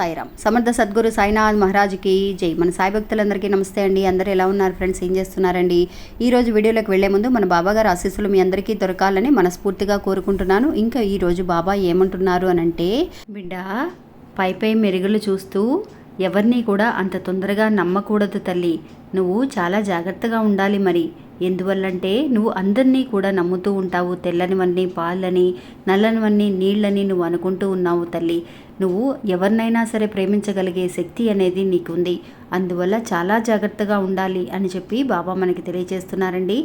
సాయిరామ్ సమర్థ సద్గురు సాయినాథ్ మహారాజ్కి జై. మన సాయి భక్తులందరికీ నమస్తే అండి. అందరూ ఎలా ఉన్నారు ఫ్రెండ్స్? ఏం చేస్తున్నారండి? ఈ రోజు వీడియోలోకి వెళ్ళే ముందు మన బాబా గారు ఆశీస్సులు మీ అందరికీ దొరకాలని మనస్ఫూర్తిగా కోరుకుంటున్నాను. ఇంకా ఈరోజు బాబా ఏమంటున్నారు అని అంటే బిడ్డ పై పై మెరుగులు చూస్తూ ఎవరిని కూడా అంత తొందరగా నమ్మకూడదు తల్లి. నువ్వు చాలా జాగ్రత్తగా ఉండాలి మరి. ఎందువల్లంటే నువ్వు అందరినీ కూడా నమ్ముతూ ఉంటావు. తెల్లనివన్నీ పాలని నల్లనివన్నీ నీళ్ళని నువ్వు అనుకుంటూ ఉన్నావు తల్లి. నువ్వు ఎవరినైనా సరే ప్రేమించగలిగే శక్తి అనేది నీకుంది. అందువల్ల చాలా జాగ్రత్తగా ఉండాలి అని చెప్పి బాబా మనకి తెలియజేస్తున్నారండి.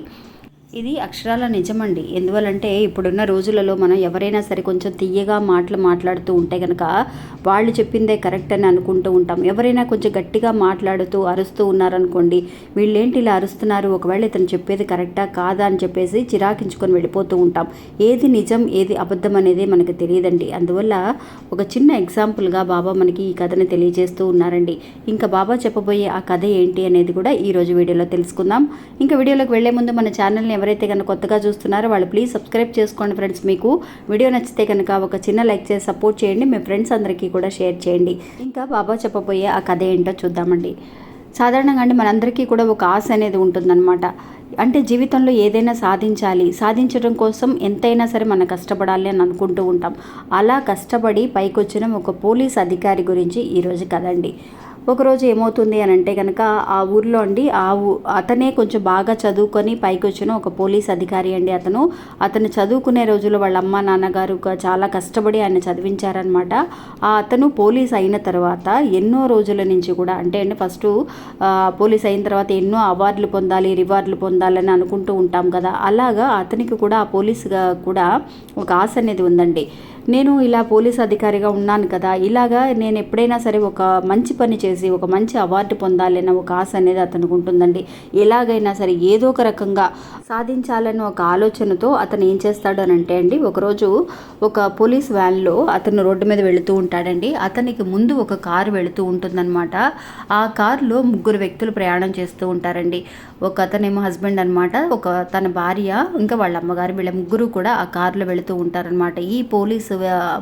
ఇది అక్షరాల నిజమండి. ఎందువల్లంటే ఇప్పుడున్న రోజులలో మనం ఎవరైనా సరే కొంచెం తీయగా మాటలు మాట్లాడుతూ ఉంటే కనుక వాళ్ళు చెప్పిందే కరెక్ట్ అని అనుకుంటూ ఉంటాం. ఎవరైనా కొంచెం గట్టిగా మాట్లాడుతూ అరుస్తూ ఉన్నారనుకోండి వీళ్ళేంటి ఇలా అరుస్తున్నారు? ఒకవేళ ఇతను చెప్పేది కరెక్టా కాదా అని చెప్పేసి చిరాకించుకొని వెళ్ళిపోతూ ఉంటాం. ఏది నిజం ఏది అబద్ధం అనేది మనకు తెలియదండి. అందువల్ల ఒక చిన్న ఎగ్జాంపుల్గా బాబా మనకి ఈ కథని తెలియజేస్తూ ఉన్నారండి. ఇంకా బాబా చెప్పబోయే ఆ కథ ఏంటి అనేది కూడా ఈరోజు వీడియోలో తెలుసుకుందాం. ఇంకా వీడియోలోకి వెళ్ళే ముందు మన ఛానల్ని ఎవరైతే కనుక కొత్తగా చూస్తున్నారో వాళ్ళు ప్లీజ్ సబ్స్క్రైబ్ చేసుకోండి ఫ్రెండ్స్ మీకు వీడియో నచ్చితే కనుక ఒక చిన్న లైక్ చేసి సపోర్ట్ చేయండి. మీ ఫ్రెండ్స్ అందరికీ కూడా షేర్ చేయండి. ఇంకా బాబా చెప్పబోయే ఆ కథ ఏంటో చూద్దామండి. సాధారణంగా అండి మనందరికీ కూడా ఒక ఆశ అనేది ఉంటుందన్నమాట. అంటే జీవితంలో ఏదైనా సాధించాలి. సాధించడం కోసం ఎంతైనా సరే మనం కష్టపడాలి అని అనుకుంటూ ఉంటాం. అలా కష్టపడి పైకొచ్చిన ఒక పోలీస్ అధికారి గురించి ఈరోజు కదండి ఒకరోజు ఏమవుతుంది అని అంటే కనుక ఆ ఊర్లో అండి ఆ ఊ అతనే కొంచెం బాగా చదువుకొని పైకి వచ్చిన ఒక పోలీస్ అధికారి అండి అతను. అతను చదువుకునే రోజుల్లో వాళ్ళ అమ్మ నాన్నగారు చాలా కష్టపడి ఆయన చదివించారనమాట. ఆ అతను పోలీస్ అయిన తర్వాత ఎన్నో రోజుల నుంచి కూడా అంటే అండి ఫస్ట్ పోలీస్ అయిన తర్వాత ఎన్నో అవార్డులు పొందాలి రివార్డులు పొందాలని అనుకుంటూ ఉంటాం కదా. అలాగా అతనికి కూడా ఆ పోలీసుగా కూడా ఒక ఆశ అనేది ఉందండి. నేను ఇలా పోలీస్ అధికారిగా ఉన్నాను కదా ఇలాగా నేను ఎప్పుడైనా సరే ఒక మంచి పని చేసి ఒక మంచి అవార్డు పొందాలన్న ఒక ఆశ అనేది అతనికి ఉంటుందండి. ఎలాగైనా సరే ఏదో ఒక రకంగా సాధించాలన్న ఒక ఆలోచనతో అతను ఏం చేస్తాడు అని అంటే అండి ఒకరోజు ఒక పోలీస్ వ్యాన్లో అతను రోడ్డు మీద వెళుతూ ఉంటాడండి. అతనికి ముందు ఒక కారు వెళుతూ ఉంటుందన్నమాట. ఆ కారులో ముగ్గురు వ్యక్తులు ప్రయాణం చేస్తూ ఉంటారండి. ఒక అతనేమో హస్బెండ్ అనమాట ఒక తన భార్య ఇంకా వాళ్ళ అమ్మగారు వీళ్ళ ముగ్గురు కూడా ఆ కారులో వెళుతూ ఉంటారనమాట ఈ పోలీసు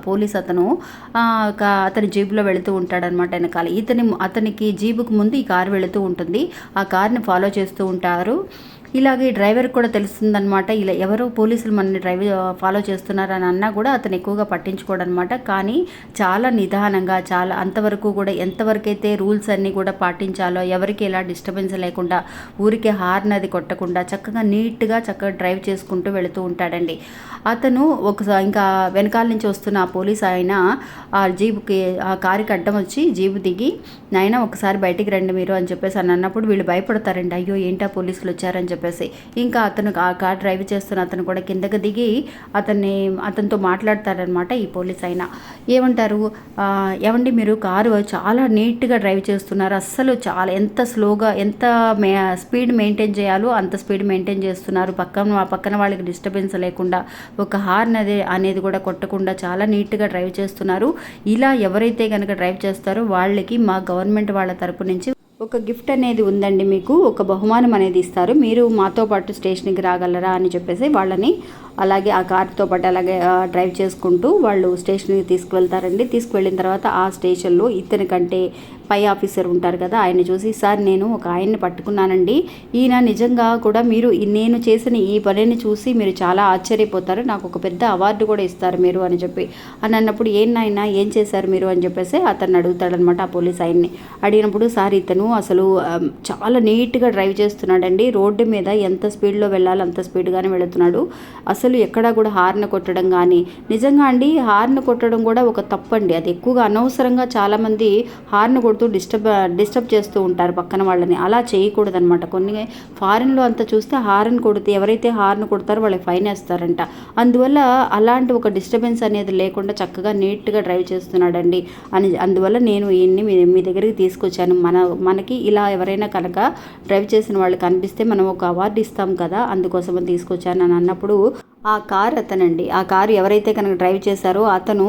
పోలీస్ అతను ఆ, అతని జీబులో వెళుతూ ఉంటాడనమాట వెనకాల. ఇతని అతనికి జీబుకు ముందు ఈ కారు వెళుతూ ఉంటుంది. ఆ కార్ని ఫాలో చేస్తూ ఉంటారు. ఇలాగే డ్రైవర్ కూడా తెలుస్తుందనమాట ఇలా ఎవరో పోలీసులు మనని డ్రైవ్ ఫాలో చేస్తున్నారని అన్నా కూడా అతను ఎక్కువగా పట్టించుకోడు అనమాట కానీ చాలా నిదానంగా చాలా అంతవరకు కూడా ఎంతవరకు అయితే రూల్స్ అన్నీ కూడా పాటించాలో ఎవరికి ఎలా డిస్టర్బెన్స్ లేకుండా ఊరికే హార్న్ అది కొట్టకుండా చక్కగా నీట్గా చక్కగా డ్రైవ్ చేసుకుంటూ వెళుతూ ఉంటాడండి. అతను ఒకసారి ఇంకా వెనకాల నుంచి వస్తున్న ఆ పోలీస్ ఆయన ఆ జీబుకి ఆ కారుకి అడ్డం వచ్చి జీబు దిగి నాయన ఒకసారి బయటికి రండి మీరు అని చెప్పేసి అని అన్నప్పుడు వీళ్ళు భయపడతారండి. అయ్యో ఏంటా పోలీసులు వచ్చారని చెప్పి చెప్పేసి. ఇంకా అతను ఆ కార్ డ్రైవ్ చేస్తున్న అతను కూడా కిందకి దిగి అతన్ని అతనితో మాట్లాడతారనమాట ఈ పోలీస్ ఆయన. ఏమంటారు? ఏమండి మీరు కారు చాలా నీట్గా డ్రైవ్ చేస్తున్నారు. అస్సలు చాలా ఎంత స్లోగా ఎంత మే స్పీడ్ మెయింటైన్ చేయాలో అంత స్పీడ్ మెయింటైన్ చేస్తున్నారు. పక్కన పక్కన వాళ్ళకి డిస్టర్బెన్స్ లేకుండా ఒక హార్న్ అదే అనేది కూడా కొట్టకుండా చాలా నీట్గా డ్రైవ్ చేస్తున్నారు. ఇలా ఎవరైతే కనుక డ్రైవ్ చేస్తారో వాళ్ళకి మా గవర్నమెంట్ వాళ్ళ తరపు నుంచి ఒక గిఫ్ట్ అనేది ఉందండి మీకు ఒక బహుమానం అనేది ఇస్తారు. మీరు మాతో పాటు స్టేషన్కి రాగలరా అని చెప్పేసి వాళ్ళని అలాగే ఆ కార్తో పాటు అలాగే డ్రైవ్ చేసుకుంటూ వాళ్ళు స్టేషన్కి తీసుకువెళ్తారండి. తీసుకువెళ్ళిన తర్వాత ఆ స్టేషన్లో ఇతని కంటే పై ఆఫీసర్ ఉంటారు కదా ఆయన చూసి సార్ నేను ఒక ఆయన్ని పట్టుకున్నానండి. ఈయన నిజంగా కూడా మీరు నేను చేసిన ఈ పనిని చూసి మీరు చాలా ఆశ్చర్యపోతారు. నాకు ఒక పెద్ద అవార్డు కూడా ఇస్తారు మీరు అని చెప్పి. అని అన్నప్పుడు ఏం నాయనా ఏం చేశారు మీరు? అని చెప్పేసి అతను అడుగుతాడనమాట ఆ పోలీస్ ఆయన్ని. అడిగినప్పుడు సార్ ఇతను అసలు చాలా నీట్గా డ్రైవ్ చేస్తున్నాడండి. రోడ్డు మీద ఎంత స్పీడ్లో వెళ్ళాలో అంత స్పీడ్గానే వెళుతున్నాడు. అసలు ఎక్కడా కూడా హార్న్ కొట్టడం కానీ నిజంగా అండి హార్న్ కొట్టడం కూడా ఒక తప్పండి. అది ఎక్కువగా అనవసరంగా చాలామంది హార్న్ కొడుతూ డిస్టర్బ్ డిస్టర్బ్ చేస్తూ ఉంటారు పక్కన వాళ్ళని. అలా చేయకూడదు అనమాట కొన్ని ఫారిన్లో అంత చూస్తే హార్న్ కొడితే ఎవరైతే హార్న్ కొడతారో వాళ్ళకి ఫైన్ వేస్తారంట. అందువల్ల అలాంటి ఒక డిస్టర్బెన్స్ అనేది లేకుండా చక్కగా నీట్గా డ్రైవ్ చేస్తున్నాడండి అని. అందువల్ల నేను ఈయన్ని మీ మీ దగ్గరికి తీసుకొచ్చాను. మన మనకి ఇలా ఎవరైనా కనుక డ్రైవ్ చేసిన వాళ్ళు కనిపిస్తే మనం ఒక అవార్డు ఇస్తాం కదా అందుకోసం తీసుకొచ్చాను అని అన్నప్పుడు ఆ కార్ అతనండి. ఆ కారు ఎవరైతే కనుక డ్రైవ్ చేశారో అతను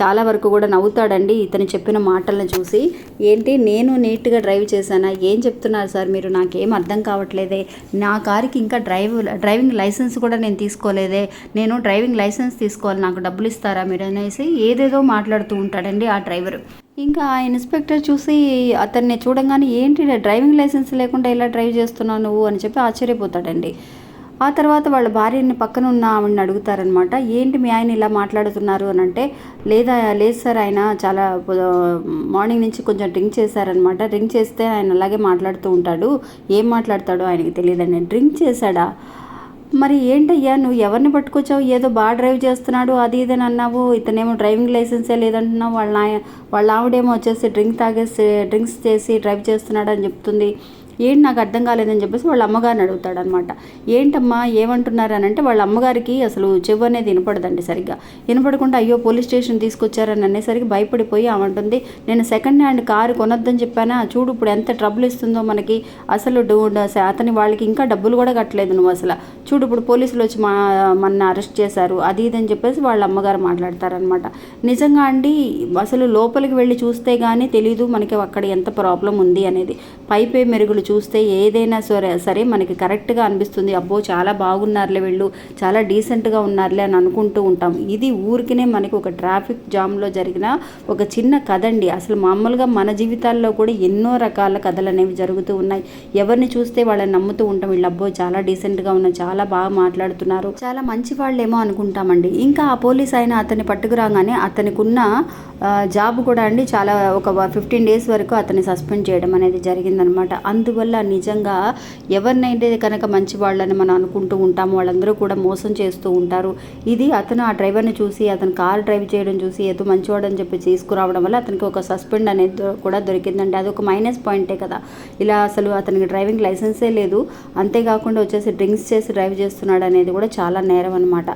చాలా వరకు కూడా నవ్వుతాడండి. ఇతను చెప్పిన మాటలను చూసి ఏంటి నేను నీట్గా డ్రైవ్ చేశానా? ఏం చెప్తున్నారు సార్ మీరు? నాకేం అర్థం కావట్లేదే. నా కారుకి ఇంకా డ్రైవ్ డ్రైవింగ్ లైసెన్స్ కూడా నేను తీసుకోలేదే. నేను డ్రైవింగ్ లైసెన్స్ తీసుకోవాలి. నాకు డబ్బులు ఇస్తారా మీరు? అనేసి ఏదేదో మాట్లాడుతూ ఉంటాడండి ఆ డ్రైవర్. ఇంకా ఆ ఇన్స్పెక్టర్ చూసి అతన్ని చూడంగానే ఏంటి డ్రైవింగ్ లైసెన్స్ లేకుండా ఇలా డ్రైవ్ చేస్తున్నావు నువ్వు? అని చెప్పి ఆశ్చర్యపోతాడండి. ఆ తర్వాత వాళ్ళ భార్యని పక్కన ఉన్న ఆవిడని అడుగుతారనమాట ఏంటి మీ ఆయన ఇలా మాట్లాడుతున్నారు? అని అంటే లేదా లేదు సార్ ఆయన చాలా మార్నింగ్ నుంచి కొంచెం డ్రింక్ చేశారనమాట డ్రింక్ చేస్తే ఆయన అలాగే మాట్లాడుతూ ఉంటాడు. ఏం మాట్లాడతాడో ఆయనకి తెలియదని డ్రింక్ చేశాడా? మరి ఏంటయ్యా నువ్వు ఎవరిని పట్టుకొచ్చావు? ఏదో బాగా డ్రైవ్ చేస్తున్నాడు అది ఇది అని అన్నావు. ఇతనేమో డ్రైవింగ్ లైసెన్సే లేదంటున్నావు. వాళ్ళ వాళ్ళ ఆవిడేమో వచ్చేసి డ్రింక్ తాగేసి డ్రింక్స్ చేసి డ్రైవ్ చేస్తున్నాడు అని చెప్తుంది. ఏంటి నాకు అర్థం కాలేదని చెప్పేసి వాళ్ళ అమ్మగారిని అడుగుతాడు అనమాట ఏంటమ్మా ఏమంటున్నారు అని అంటే వాళ్ళ అమ్మగారికి అసలు చెవు అనేది వినపడదండి సరిగ్గా. వినపడకుండా అయ్యో పోలీస్ స్టేషన్ తీసుకొచ్చారని అనేసరికి భయపడిపోయి ఆమంటుంది నేను సెకండ్ హ్యాండ్ కారు కొనొద్దని చెప్పానా? చూడు ఇప్పుడు ఎంత ట్రబుల్ ఇస్తుందో మనకి. అసలు అతని వాళ్ళకి ఇంకా డబ్బులు కూడా కట్టలేదు నువ్వు అసలు. చూడు ఇప్పుడు పోలీసులు వచ్చి మా మన అరెస్ట్ చేశారు అది ఇది అని చెప్పేసి వాళ్ళ అమ్మగారు మాట్లాడతారనమాట. నిజంగా అండి అసలు లోపలికి వెళ్ళి చూస్తే కానీ తెలీదు మనకి అక్కడ ఎంత ప్రాబ్లం ఉంది అనేది. పైపే మెరుగులు చూస్తే ఏదైనా సరే సరే మనకి కరెక్ట్గా అనిపిస్తుంది. అబ్బో చాలా బాగున్నారులే వీళ్ళు చాలా డీసెంట్గా ఉన్నారులే అని అనుకుంటూ ఉంటాం. ఇది ఊరికినే మనకి ఒక ట్రాఫిక్ జామ్లో జరిగిన ఒక చిన్న కథ అండి అసలు మామూలుగా మన జీవితాల్లో కూడా ఎన్నో రకాల కథలు అనేవి జరుగుతూ ఉన్నాయి. ఎవరిని చూస్తే వాళ్ళని నమ్ముతూ ఉంటాం. వీళ్ళు అబ్బో చాలా డీసెంట్గా ఉన్నారు చాలా బాగా మాట్లాడుతున్నారు. చాలా మంచి వాళ్ళేమో అనుకుంటామండి. ఇంకా ఆ పోలీస్ ఆయన అతన్ని పట్టుకురాగానే అతనికి ఉన్న జాబ్ కూడా అండి చాలా ఒక ఫిఫ్టీన్ డేస్ వరకు అతన్ని సస్పెండ్ చేయడం అనేది జరిగిందనమాట. వల్ల నిజంగా ఎవరినైతే కనుక మంచి వాళ్ళని మనం అనుకుంటూ ఉంటామో వాళ్ళందరూ కూడా మోసం చేస్తూ ఉంటారు. ఇది అతను ఆ డ్రైవర్ని చూసి అతను కార్ డ్రైవ్ చేయడం చూసి ఏదో మంచివాడు అని చెప్పి తీసుకురావడం వల్ల అతనికి ఒక సస్పెండ్ అనేది కూడా దొరికిందండి. అది ఒక మైనస్ పాయింటే కదా. ఇలా అసలు అతనికి డ్రైవింగ్ లైసెన్సే లేదు. అంతేకాకుండా వచ్చేసి డ్రింక్స్ చేసి డ్రైవ్ చేస్తున్నాడు అనేది కూడా చాలా నేరం అనమాట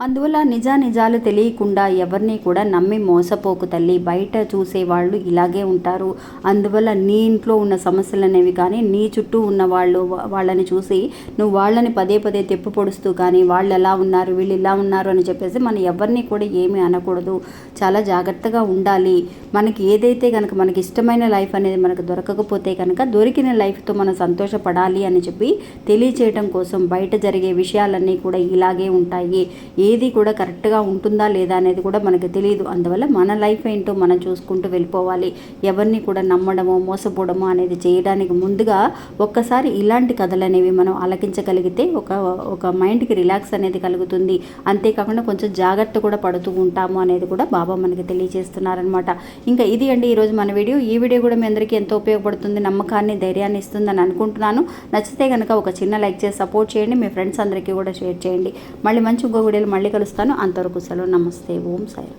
అందువల్ల నిజా నిజాలు తెలియకుండా ఎవరిని కూడా నమ్మి మోసపోకు తల్లి. బయట చూసే వాళ్ళు ఇలాగే ఉంటారు. అందువల్ల నీ ఇంట్లో ఉన్న సమస్యలు అనేవి కానీ నీ చుట్టూ ఉన్న వాళ్ళు వాళ్ళని చూసి నువ్వు వాళ్ళని పదే పదే తెప్పు పొడుస్తూ కానీ వాళ్ళు ఎలా ఉన్నారు వీళ్ళు ఇలా ఉన్నారు అని చెప్పేసి మనం ఎవరిని కూడా ఏమీ అనకూడదు. చాలా జాగ్రత్తగా ఉండాలి. మనకి ఏదైతే కనుక మనకి ఇష్టమైన లైఫ్ అనేది మనకు దొరకకపోతే కనుక దొరికిన లైఫ్తో మనం సంతోషపడాలి అని చెప్పి తెలియచేయడం కోసం బయట జరిగే విషయాలన్నీ కూడా ఇలాగే ఉంటాయి. ఏది కూడా కరెక్ట్గా ఉంటుందా లేదా అనేది కూడా మనకు తెలియదు అందువల్ల మన లైఫ్ ఏంటో మనం చూసుకుంటూ వెళ్ళిపోవాలి. ఎవరిని కూడా నమ్మడమో మోసపోవడమో అనేది చేయడానికి ముందుగా ఒక్కసారి ఇలాంటి కథలు అనేవి మనం ఆలకించగలిగితే ఒక ఒక మైండ్కి రిలాక్స్ అనేది కలుగుతుంది. అంతేకాకుండా కొంచెం జాగ్రత్త కూడా పడుతూ ఉంటాము అనేది కూడా బాబా మనకి తెలియజేస్తున్నారనమాట. ఇంకా ఇది అండి ఈరోజు మన వీడియో. ఈ వీడియో కూడా మీ అందరికీ ఎంతో ఉపయోగపడుతుంది నమ్మకాన్ని ధైర్యాన్ని ఇస్తుందని అనుకుంటున్నాను. నచ్చితే కనుక ఒక చిన్న లైక్ చేసి సపోర్ట్ చేయండి. మీ ఫ్రెండ్స్ అందరికీ కూడా షేర్ చేయండి. మళ్ళీ మంచి ఇంకో వీడియోలు మళ్ళీ కలుస్తాను. అంతవరకు సెలవు. నమస్తే. ఓం సాయి.